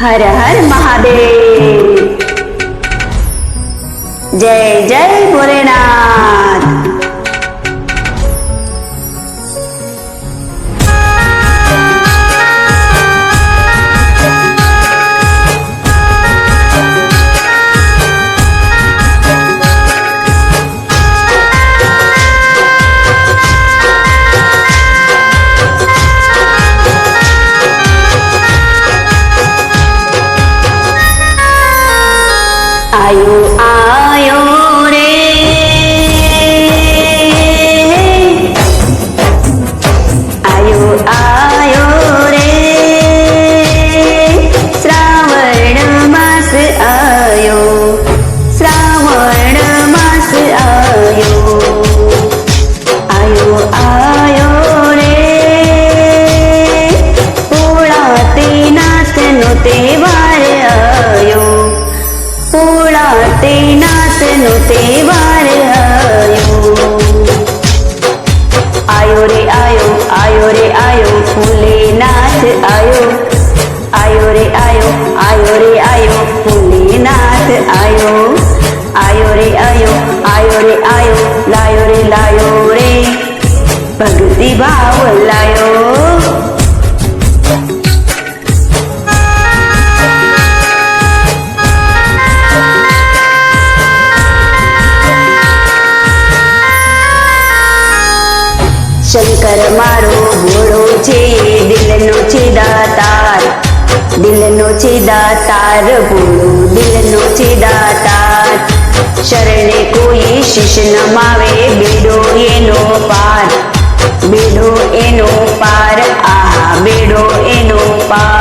હર હર મહાદેવ જય જય ભોલેનાથ આયો આયો રે આયો આયો નાથનો તહેવાર આયો આયો રે આયો આયો રે આયો ભોલેનાથ આયો આયો રે આયો આયો રે આયો ભોલેનાથ આયો આયો રે આયો આયો રે આયો લાયો રે લાયો રે ભક્તિ ભાવ લાયો મારો ભોળો છે, દિલનો છે દાતાર. દિલનો છે દાતાર ભોળો દિલનો છે દાતાર. શરણે કોઈ શિશ નમાવે બેડો એનો પાર. બેડો એનો પાર આ બેડો એનો પાર.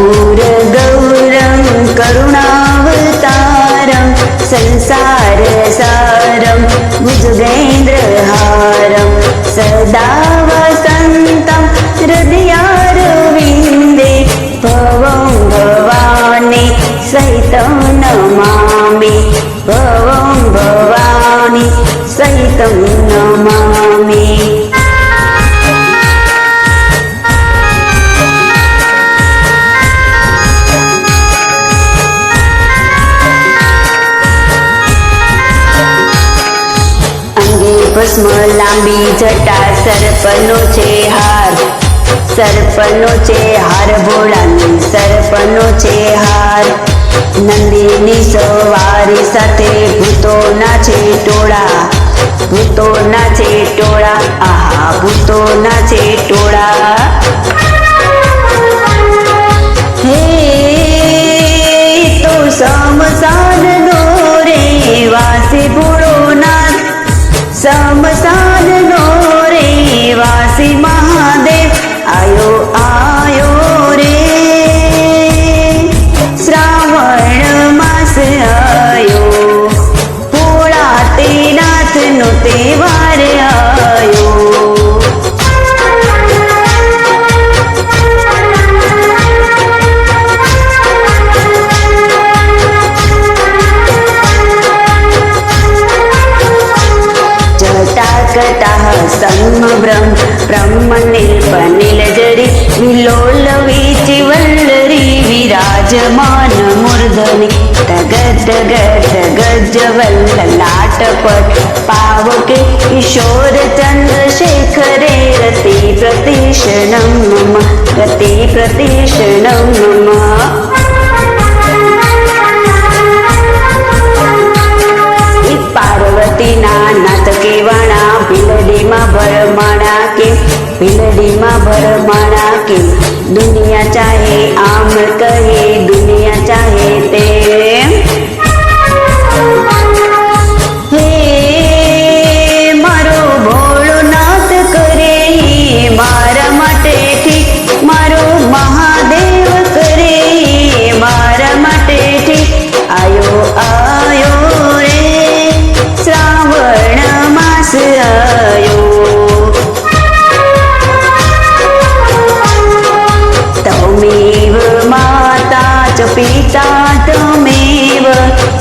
कर्पूरगौरं करुणावतारं संसारसारं भुजगेन्द्रहारं सदा वसन्तं हृदयारविन्दे भवं भवानी सहितं લાંબી જટા સર્પનો છે હાર. સર્પનો છે હાર, ભોળાની સર્પનો છે હાર. નંદીની સવારી સાથે ભૂતોના છે ટોળા. ભૂતોના છે ટોળા, આહા, ભૂતોના છે ટોળા. હે તો સમસાન ्रह्म ब्रह्म निपनिलजरि लोलविचिवल्लरि विराजमान मूर्धनिग जगद् जवल्लाट पट पावके किशोरचन्द्रशेखरे रते प्रदेशनं रते प्रतिशनं पार्वतीनाथके वणा ભીલડીમાં ભરમાણા કે ભીલડીમાં ભરમાણા કે દુનિયા ચાહે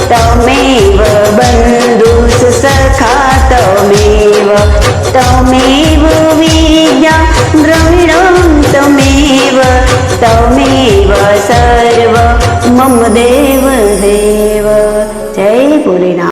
તમેવ બંધુ સખા તમેવ તમેવ વિદ્યા દ્રવિણમ તમેવ તમેવ સર્વ મમ દેવ દેવ